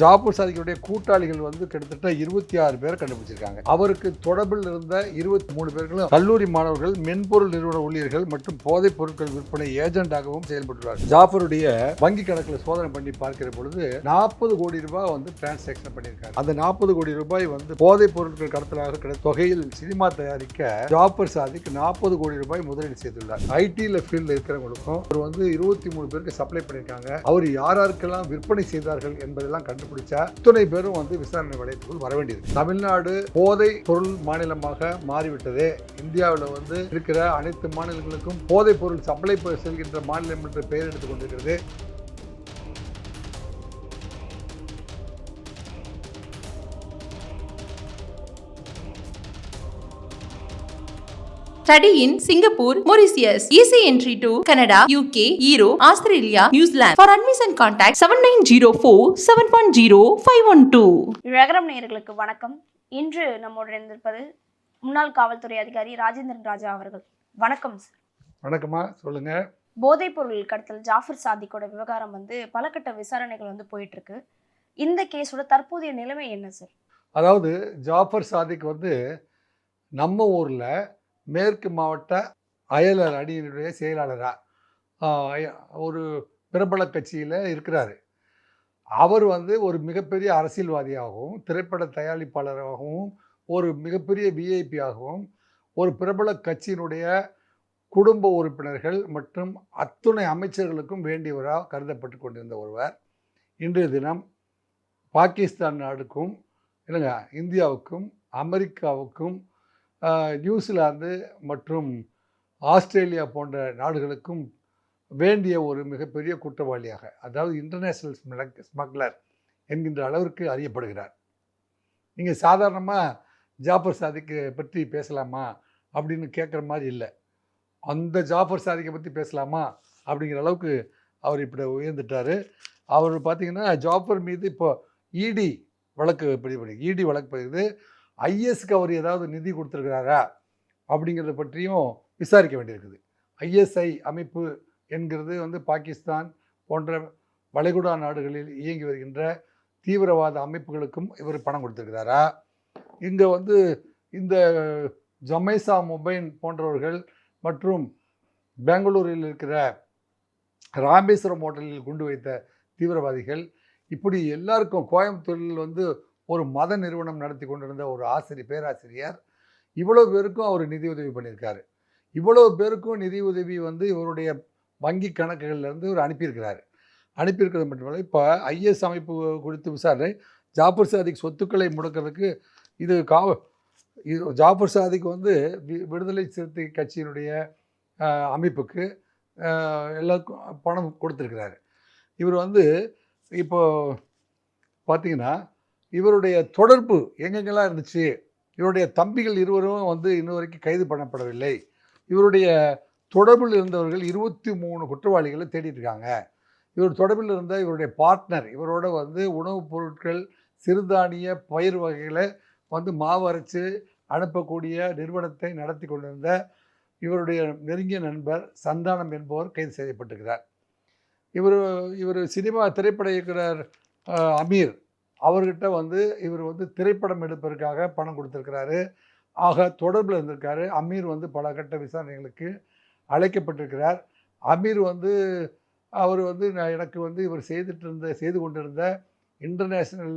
ஜாபூர் சாதிகளுடைய கூட்டாளிகள் வந்து கிட்டத்தட்ட இருபத்தி ஆறு பேர் கண்டுபிடிச்சிருக்காங்க. அவருக்கு தொடர்பில் இருந்த இருபத்தி மூணு பேர்களும் கல்லூரி மாணவர்கள் மென்பொருள் நிறுவன ஊழியர்கள் மற்றும் போதைப் பொருட்கள் விற்பனை ஏஜென்டாகவும் செயல்பட்டுள்ளார். ஜாஃபருடைய வங்கி கணக்கில் சோதனை பண்ணி பார்க்கிற பொழுது நாற்பது கோடி ரூபாய் வந்து டிரான்சாக்ஷன் பண்ணியிருக்காங்க அந்த நாற்பது கோடி ரூபாய் வந்து போதைப் பொருட்கள் கடத்தலாக கிடைத்த தொகையில் சினிமா தயாரிக்க ஜாஃபர் சாதிக்கு நாற்பது கோடி ரூபாய் முதலீடு செய்துள்ளார். ஐடியில் ஃபீல்டில் இருக்கிறவங்களுக்கும் அவர் வந்து இருபத்தி மூணு பேருக்கு சப்ளை பண்ணியிருக்காங்க. அவர் யார் யாருக்கெல்லாம் விற்பனை செய்தார்கள் என்பதெல்லாம் கண்டுபிடிச்சா இத்தனை பேரும் வந்து விசாரணை வளையத்துக்குள் வர வேண்டியது. தமிழ்நாடு போதை பொருள் மாநிலமாக மாறிவிட்டது. இந்தியாவில் வந்து இருக்கிற அனைத்து மாநிலங்களுக்கும் போதைப் பொருள் சப்ளை செல்கின்ற மாநிலம் என்று பெயர் எடுத்துக் கொண்டிருக்கிறது. Study in Singapore, Mauritius. Easy entry to Canada, UK, Europe, Australia, New Zealand. For admission contact 7904 710 512. விழகரம் நேயர்களுக்கு வணக்கம் இன்று நம்முடன் இருந்திருப்பது முன்னாள் காவல்துறை அதிகாரி ராஜேந்திரன் ராஜா அவர்கள் வணக்கம் சார் வணக்கமா சொல்லுங்க போதைப் பொருள் கடத்தல் ஜாஃபர் சாதிக்கோட விவகாரம் வந்து பல கட்ட விசாரணைகள் வந்து போயிட்டு இருக்கு இந்த கேஸோட தற்போதைய நிலைமை என்ன சார் அதாவது ஜாஃபர் சாதிக் வந்து நம்ம ஊரில் மேற்கு மாவட்ட அயலர் அணியினுடைய செயலாளராக ஒரு பிரபல கட்சியில் இருக்கிறாரு. அவர் வந்து ஒரு மிகப்பெரிய அரசியல்வாதியாகவும் திரைப்பட தயாரிப்பாளராகவும் ஒரு மிகப்பெரிய விஐபியாகவும் ஒரு பிரபல கட்சியினுடைய குடும்ப உறுப்பினர்கள் மற்றும் அத்துணை அமைச்சர்களுக்கும் வேண்டியவராக கருதப்பட்டு கொண்டிருந்த ஒருவர். இன்றைய தினம் பாகிஸ்தான் நாடுக்கும் இல்லைங்க இந்தியாவுக்கும் அமெரிக்காவுக்கும் நியூசிலாந்து மற்றும் ஆஸ்திரேலியா போன்ற நாடுகளுக்கும் வேண்டிய ஒரு மிகப்பெரிய குற்றவாளியாக அதாவது இன்டர்நேஷ்னல் ஸ்மக்லர் என்கின்ற அளவிற்கு அறியப்படுகிறார். நீங்கள் சாதாரணமாக ஜாஃபர் சாதிக்கு பற்றி பேசலாமா அப்படின்னு கேட்குற மாதிரி இல்லை. அந்த ஜாஃபர் சாதிக்கை பற்றி பேசலாமா அப்படிங்கிற அளவுக்கு அவர் இப்படி உயர்ந்துட்டார். அவர் பார்த்திங்கன்னா ஜாஃபர் மீது இப்போ இடி வழக்கு பதிவு பண்ணி இடி வழக்கு பதிவு ஐஎஸ்க்கு அவர் ஏதாவது நிதி கொடுத்துருக்கிறாரா அப்படிங்கிறத பற்றியும் விசாரிக்க வேண்டியிருக்குது. ஐஎஸ்ஐ அமைப்பு என்கிறது வந்து பாகிஸ்தான் போன்ற வளைகுடா நாடுகளில் இயங்கி வருகின்ற தீவிரவாத அமைப்புகளுக்கும் இவர் பணம் கொடுத்துருக்கிறாரா? இங்கே வந்து இந்த ஜமைசா மொபைல் போன்றவர்கள் மற்றும் பெங்களூரில் இருக்கிற ராமேஸ்வரம் ஹோட்டலில் குண்டு வைத்த தீவிரவாதிகள் இப்படி எல்லாருக்கும் கோயம்புத்தூரில் வந்து ஒரு மத நிறுவனம் நடத்தி கொண்டிருந்த ஒரு ஆசிரியர் பேராசிரியர் இவ்வளோ பேருக்கும் அவர் நிதியுதவி பண்ணியிருக்காரு. இவ்வளோ பேருக்கும் நிதியுதவி வந்து இவருடைய வங்கி கணக்குகள்லேருந்து இவர் அனுப்பியிருக்கிறாரு. அனுப்பியிருக்கிறது மட்டுமல்ல இப்போ ஐஎஸ் அமைப்பு குறித்து விசாரணை ஜாஃபர் சாதிக் சொத்துக்களை முடக்கிறதுக்கு இது காவ இது ஜாஃபர் சாதிக்கு வந்து வி- விடுதலை சிறுத்தை கட்சியினுடைய அமைப்புக்கு எல்லாருக்கும் பணம் கொடுத்துருக்கிறாரு. இவர் வந்து இப்போ பார்த்தீங்கன்னா இவருடைய தொடர்பு எங்கெங்கெல்லாம் இருந்துச்சு? இவருடைய தம்பிகள் இருவரும் வந்து இன்ன வரைக்கும் கைது பண்ணப்படவில்லை. இவருடைய தொடர்பில் இருந்தவர்கள் இருபத்தி மூணு குற்றவாளிகளை தேடிட்டு இருக்காங்க. இவர் தொடர்பில் இருந்த இவருடைய பார்ட்னர் இவரோட வந்து உணவுப் பொருட்கள் சிறுதானிய பயிர் வகைகளை வந்து மாவு அரைச்சு அனுப்பக்கூடிய நிறுவனத்தை நடத்தி கொண்டிருந்த இவருடைய நெருங்கிய நண்பர் சந்தானம் என்பவர் கைது செய்யப்பட்டிருக்கிறார். இவர் இவர் சினிமா திரைப்பட இயக்குனர் அமீர். அவர்கிட்ட வந்து இவர் வந்து திரைப்படம் எடுப்பதற்காக பணம் கொடுத்துருக்கிறாரு. ஆக தொடர்பில் இருந்திருக்காரு. அமீர் வந்து பல கட்ட விசாரணைகளுக்கு அழைக்கப்பட்டிருக்கிறார். அமீர் வந்து அவர் வந்து நான் எனக்கு வந்து இவர் செய்துட்டு இருந்த செய்து கொண்டிருந்த இன்டர்நேஷ்னல்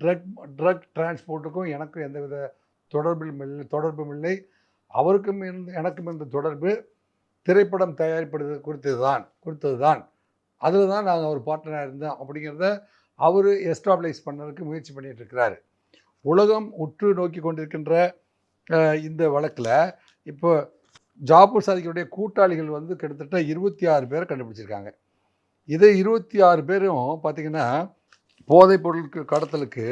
ட்ரக் ட்ரக் டிரான்ஸ்போர்ட்டுக்கும் எனக்கும் எந்தவித தொடர்பிலும் இல்லை தொடர்பும் இல்லை. அவருக்கும் இருந்த எனக்கும் இருந்த தொடர்பு? திரைப்படம் தயாரிப்படுது குறித்தது தான் குறித்தது தான் அதில் தான் நாங்கள் ஒரு பார்ட்னராக இருந்தோம் அப்படிங்கிறத அவர் எஸ்டாப்ளைஸ் பண்ணறதுக்கு முயற்சி பண்ணிகிட்டு இருக்கிறாரு உலகம் உற்று நோக்கி கொண்டிருக்கின்ற இந்த வழக்கில் இப்போ ஜாபூர் சாதிகளுடைய கூட்டாளிகள் வந்து கிட்டத்தட்ட இருபத்தி ஆறு பேரை கண்டுபிடிச்சிருக்காங்க. இதே இருபத்தி ஆறு பேரும் பார்த்திங்கன்னா போதைப் பொருளுக்கு கடத்தலுக்கு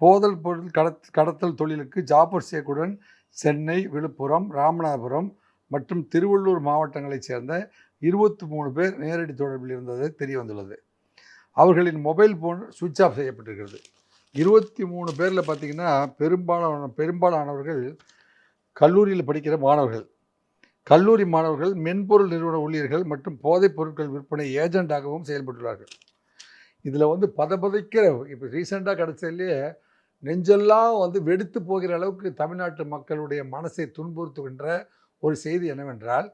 போதல் பொருள் கடத் கடத்தல் தொழிலுக்கு ஜாபூர் சேக்குடன் சென்னை விழுப்புரம் ராமநாதபுரம் மற்றும் திருவள்ளூர் மாவட்டங்களைச் சேர்ந்த இருபத்தி மூணு பேர் நேரடி தொடர்பில் இருந்தது தெரிய வந்துள்ளது அவர்களின் மொபைல் ஃபோன் சுவிட்ச் ஆஃப் செய்யப்பட்டிருக்கிறது. இருபத்தி மூணு பேரில் பார்த்தீங்கன்னா பெரும்பாலான பெரும்பாலானவர்கள் கல்லூரியில் படிக்கிற மாணவர்கள். கல்லூரி மாணவர்கள் மென்பொருள் நிறுவன ஊழியர்கள் மற்றும் போதைப் பொருட்கள் விற்பனை ஏஜெண்டாகவும் செயல்பட்டுள்ளார்கள். இதில் வந்து பதபதைக்கிற இப்போ ரீசெண்டாக கிடச்சதுலேயே நெஞ்செல்லாம் வந்து வெடித்து போகிற அளவுக்கு தமிழ்நாட்டு மக்களுடைய மனசை துன்புறுத்துகின்ற ஒரு செய்தி என்னவென்றால்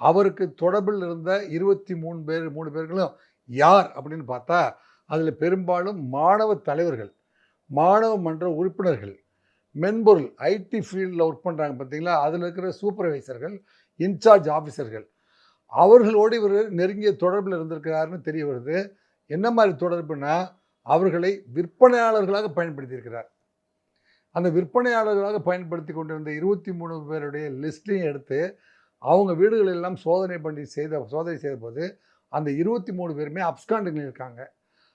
அவருக்கு தொடர்பில் இருந்த இருபத்தி மூணு பேர் மூணு பேர்களும் யார் அப்படின்னு பார்த்தா அதில் பெரும்பாலும் மாணவ தலைவர்கள் மாணவ மன்ற உறுப்பினர்கள். மென்பொருள் ஐடி ஃபீல்டில் ஒர்க் பண்ணுறாங்க பார்த்தீங்களா? அதில் இருக்கிற சூப்பர்வைசர்கள் இன்சார்ஜ் ஆஃபீஸர்கள் அவர்களோடு இவர் நெருங்கிய தொடர்பில் இருந்திருக்கிறாருன்னு தெரிய வருது. என்ன மாதிரி தொடர்புனா அவர்களை விற்பனையாளர்களாக பயன்படுத்தியிருக்கிறார். அந்த விற்பனையாளர்களாக பயன்படுத்தி கொண்டிருந்த இருபத்தி மூணு பேருடைய லிஸ்ட்டையும் எடுத்து அவங்க வீடுகள் எல்லாம் சோதனை பண்ணி செய்த சோதனை செய்த போது அந்த இருபத்தி மூணு பேருமே அப்ஸ்காண்டிங் இருக்காங்க.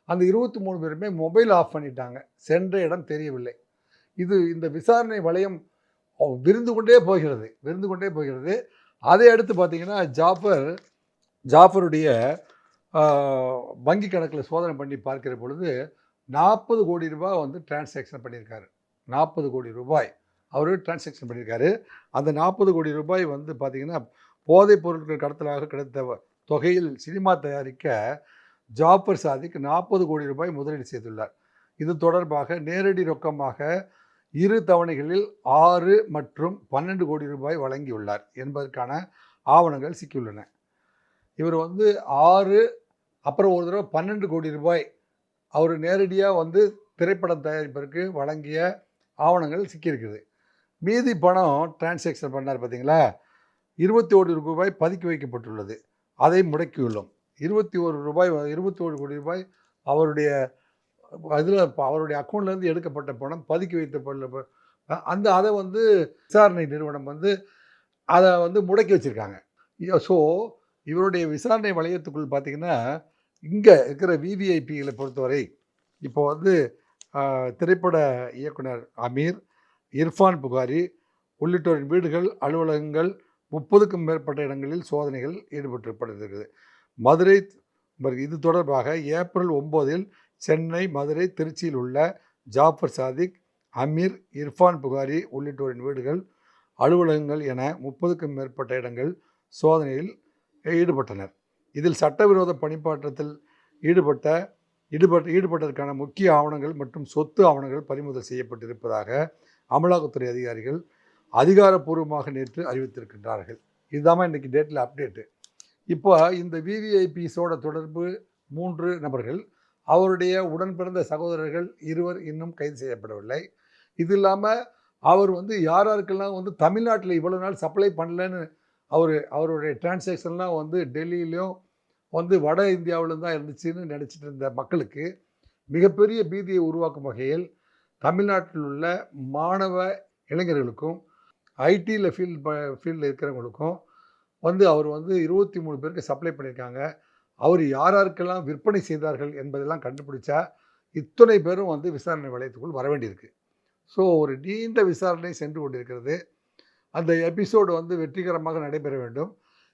அந்த இருபத்தி மூணு பேருமே மொபைல் ஆஃப் பண்ணிட்டாங்க. சென்ற இடம் தெரியவில்லை. இது இந்த விசாரணை வளையம் விருந்து கொண்டே போகிறது விருந்து கொண்டே போகிறது. அதை அடுத்து பார்த்தீங்கன்னா ஜாஃபர் ஜாஃபருடைய வங்கி கணக்கில் சோதனை பண்ணி பார்க்கிற பொழுது நாற்பது கோடி ரூபாய் வந்து டிரான்சாக்ஷன் பண்ணியிருக்காரு. நாற்பது கோடி ரூபாய். அவர் டிரான்சாக்ஷன் பண்ணியிருக்காரு. அந்த நாற்பது கோடி ரூபாய் வந்து பார்த்திங்கன்னா போதைப் பொருட்கள் கடத்தலாக கிடைத்த தொகையில் சினிமா தயாரிக்க ஜாபர் சாதிக் நாற்பது கோடி ரூபாய் முதலீடு செய்துள்ளார். இது தொடர்பாக நேரடி ரொக்கமாக இரு தவணைகளில் ஆறு மற்றும் பன்னெண்டு கோடி ரூபாய் வழங்கியுள்ளார் என்பதற்கான ஆவணங்கள் சிக்கியுள்ளன. இவர் வந்து ஆறு அப்புறம் ஒரு தடவை பன்னெண்டு கோடி ரூபாய் அவர் நேரடியாக வந்து திரைப்படம் தயாரிப்பதற்கு வழங்கிய ஆவணங்கள் சிக்கியிருக்குது. மீதி பணம் டிரான்சாக்ஷன் பண்ணார் பார்த்தீங்களா இருபத்தி ஒரு ரூபாய் பதுக்கி வைக்கப்பட்டுள்ளது. அதை முடக்கியுள்ளோம். இருபத்தி ஒரு ரூபாய் இருபத்தி ஒரு கோடி ரூபாய் அவருடைய அதில் அவருடைய அக்கௌண்ட்லேருந்து எடுக்கப்பட்ட பணம் பதுக்கி வைத்த அந்த அதை வந்து விசாரணை நிறுவனம் வந்து அதை வந்து முடக்கி வச்சுருக்காங்க. ஸோ இவருடைய விசாரணை வளையத்துக்குள் பார்த்தீங்கன்னா இங்கே இருக்கிற விவிஐபிகளை பொறுத்தவரை இப்போ வந்து திரைப்பட இயக்குனர் அமீர் இர்ஃபான் புகாரி உள்ளிட்டோரின் வீடுகள் அலுவலகங்கள் முப்பதுக்கும் மேற்பட்ட இடங்களில் சோதனைகள் ஈடுபட்டுப்படுகிறது. மதுரை இது தொடர்பாக ஏப்ரல் ஒம்போதில் சென்னை மதுரை திருச்சியில் உள்ள ஜாஃபர் சாதிக் அமீர் இர்ஃபான் புகாரி உள்ளிட்டோரின் வீடுகள் அலுவலகங்கள் என முப்பதுக்கும் மேற்பட்ட இடங்கள் சோதனையில் ஈடுபட்டனர். இதில் சட்டவிரோத பணிப்பாற்றத்தில் ஈடுபட்ட ஈடுபட்ட ஈடுபட்டதற்கான முக்கிய ஆவணங்கள் மற்றும் சொத்து ஆவணங்கள் பறிமுதல் செய்யப்பட்டிருப்பதாக அமலாக்கத்துறை அதிகாரிகள் அதிகாரப்பூர்வமாக நேற்று அறிவித்திருக்கின்றார்கள். இதுதான் இன்றைக்கி டேட்டில் அப்டேட்டு இப்போ இந்த விவிஐபிஸோட தொடர்பு மூன்று நபர்கள் அவருடைய உடன் பிறந்த சகோதரர்கள் இருவர் இன்னும் கைது செய்யப்படவில்லை. இது இல்லாமல் அவர் வந்து யார் யாருக்கெல்லாம் வந்து தமிழ்நாட்டில் இவ்வளோ நாள் சப்ளை பண்ணலன்னு அவர் அவருடைய டிரான்சாக்ஷன்லாம் வந்து டெல்லியிலையும் வந்து வட இந்தியாவிலும் தான் இருந்துச்சுன்னு நினச்சிட்டு இருந்த மக்களுக்கு மிகப்பெரிய பீதியை உருவாக்கும் வகையில் தமிழ்நாட்டில் உள்ள மாணவ இளைஞர்களுக்கும் ஐடியில் ஃபீல்ட் ஃபீல்டில் இருக்கிறவங்களுக்கும் வந்து அவர் வந்து இருபத்தி மூணு பேருக்கு சப்ளை பண்ணியிருக்காங்க. அவர் யார் யாருக்கெல்லாம் விற்பனை செய்தார்கள் என்பதெல்லாம் கண்டுபிடிச்சா இத்தனை பேரும் வந்து விசாரணை வளையத்துக்குள் வர வேண்டியிருக்கு. ஸோ ஒரு நீண்ட விசாரணை சென்று கொண்டிருக்கிறது. அந்த எபிசோடு வந்து வெற்றிகரமாக நடைபெற வேண்டும்.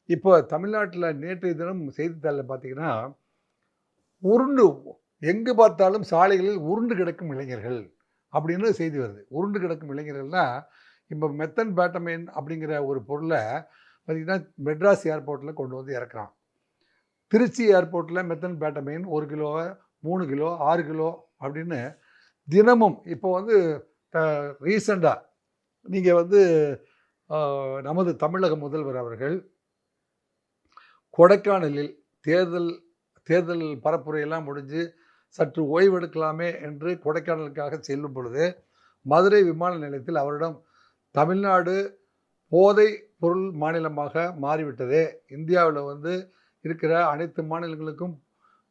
இப்போ தமிழ்நாட்டில் நேற்றைய தினம் செய்தித்தாளில் பார்த்தீங்கன்னா உருண்டு எங்கு பார்த்தாலும் சாலைகளில் உருண்டு கிடக்கும் இளைஞர்கள் அப்படின்னு செய்தி வருது. உருண்டு கிடக்கும் இளைஞர்கள்னா இப்போ மெத்தன் பேட்டமைன் அப்படிங்கிற ஒரு பொருளை பார்த்திங்கன்னா மெட்ராஸ் ஏர்போர்ட்டில் கொண்டு வந்து இறக்குறான். திருச்சி ஏர்போர்ட்டில் மெத்தன் பேட்டமைன் ஒரு கிலோ மூணு கிலோ ஆறு கிலோ அப்படின்னு தினமும் இப்போ வந்து ரீசண்டாக நீங்கள் வந்து நமது தமிழக முதல்வர் அவர்கள் கொடைக்கானலில் தேர்தல் தேர்தல் பரப்புரையெல்லாம் முடிஞ்சு சற்று ஓய்வெடுக்கலாமே என்று கொடைக்கானலுக்காக செல்லும் பொழுது மதுரை விமான நிலையத்தில் அவரிடம் தமிழ்நாடு போதை பொருள் மாநிலமாக மாறிவிட்டதே. இந்தியாவில் வந்து இருக்கிற அனைத்து மாநிலங்களுக்கும்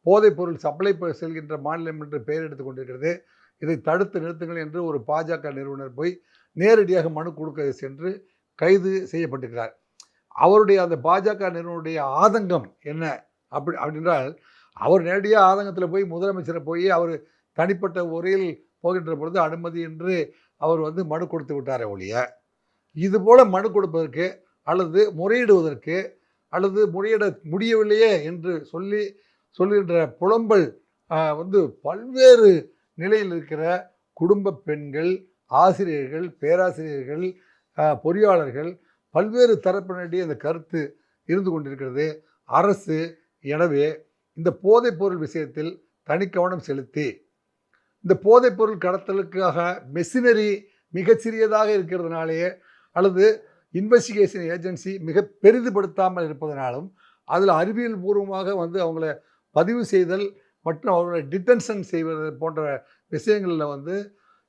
போதைப் பொருள் சப்ளை செல்கின்ற மாநிலம் என்று பெயர் எடுத்துக் கொண்டிருக்கிறது. இதை தடுத்து நிறுத்துங்கள் என்று ஒரு பாஜக நிறுவனர் போய் நேரடியாக மனு கொடுக்க சென்று கைது செய்யப்பட்டிருக்கிறார். அவருடைய அந்த பாஜக நிறுவனுடைய ஆதங்கம் என்ன? அப்படி அப்படின்றால் அவர் நேரடியாக ஆதங்கத்தில் போய் முதலமைச்சரை போய் அவர் தனிப்பட்ட உரையில் போகின்ற பொழுது அனுமதி என்று அவர் வந்து மனு கொடுத்து விட்டாரே ஒழிய இது போல் மனு கொடுப்பதற்கு அல்லது முறையிடுவதற்கு அல்லது முறையிட முடியவில்லையே என்று சொல்லி சொல்லுகின்ற புலம்பல் வந்து பல்வேறு நிலையில் இருக்கிற குடும்ப பெண்கள் ஆசிரியர்கள் பேராசிரியர்கள் பொறியாளர்கள் பல்வேறு தரப்பினரிடையே இந்த கருத்து இருந்து கொண்டிருக்கிறது. அரசு எனவே இந்த போதைப் பொருள் விஷயத்தில் தனி கவனம் செலுத்தி இந்த போதைப்பொருள் கடத்தலுக்காக மெஷினரி மிகச்சிறியதாக இருக்கிறதுனாலேயே அல்லது இன்வெஸ்டிகேஷன் ஏஜென்சி மிக பெரிதுபடுத்தாமல் இருப்பதனாலும் அதில் அறிவியல் பூர்வமாக வந்து அவங்கள பதிவு செய்தல் மற்றும் அவர்களை டிட்டென்ஷன் செய்வது போன்ற விஷயங்களில் வந்து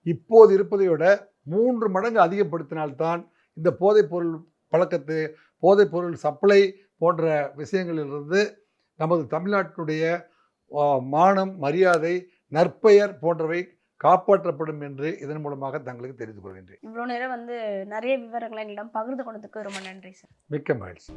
இப்போது இருப்பதை விட மூன்று மடங்கு அதிகப்படுத்தினால்தான் இந்த போதைப்பொருள் பழக்கத்து போதைப்பொருள் சப்ளை போன்ற விஷயங்களிலிருந்து நமது தமிழ்நாட்டினுடைய மானம் மரியாதை நற்பெயர் போன்றவை காப்பாற்றப்படும் என்று இதன் மூலமாக தங்களுக்கு தெரிந்து கொள்கின்றேன். இவ்வளோ நேரம் வந்து நிறைய விவரங்களை என்னிடம் பகிர்ந்து கொண்டதுக்கு ரொம்ப நன்றி சார். மிக்க மகிழ்ச்சி.